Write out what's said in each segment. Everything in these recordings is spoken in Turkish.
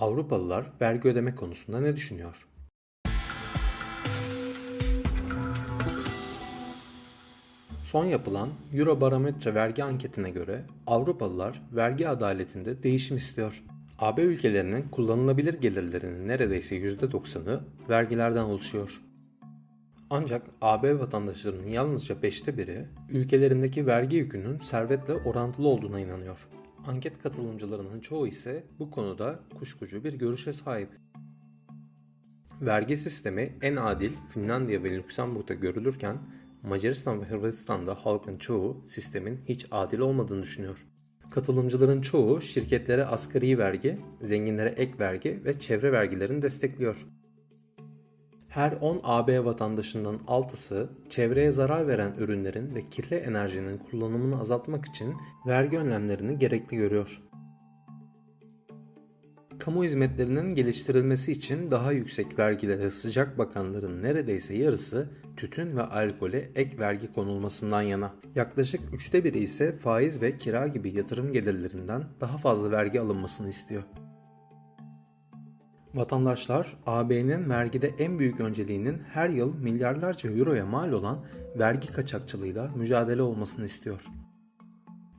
Avrupalılar vergi ödeme konusunda ne düşünüyor? Son yapılan Eurobarometre vergi anketine göre Avrupalılar vergi adaletinde değişim istiyor. AB ülkelerinin kullanılabilir gelirlerinin neredeyse %90'ı vergilerden oluşuyor. Ancak AB vatandaşlarının yalnızca beşte biri ülkelerindeki vergi yükünün servetle orantılı olduğuna inanıyor. Anket katılımcılarının çoğu ise bu konuda kuşkucu bir görüşe sahip. Vergi sistemi en adil Finlandiya ve Lüksemburg'da görülürken Macaristan ve Hırvatistan'da halkın çoğu sistemin hiç adil olmadığını düşünüyor. Katılımcıların çoğu şirketlere asgari vergi, zenginlere ek vergi ve çevre vergilerini destekliyor. Her 10 AB vatandaşından 6'sı çevreye zarar veren ürünlerin ve kirli enerjinin kullanımını azaltmak için vergi önlemlerini gerekli görüyor. Kamu hizmetlerinin geliştirilmesi için daha yüksek vergilere sıcak bakanların neredeyse yarısı tütün ve alkole ek vergi konulmasından yana. Yaklaşık üçte biri ise faiz ve kira gibi yatırım gelirlerinden daha fazla vergi alınmasını istiyor. Vatandaşlar AB'nin vergide en büyük önceliğinin her yıl milyarlarca euroya mal olan vergi kaçakçılığıyla mücadele olmasını istiyor.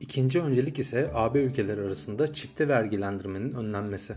İkinci öncelik ise AB ülkeleri arasında çifte vergilendirmenin önlenmesi.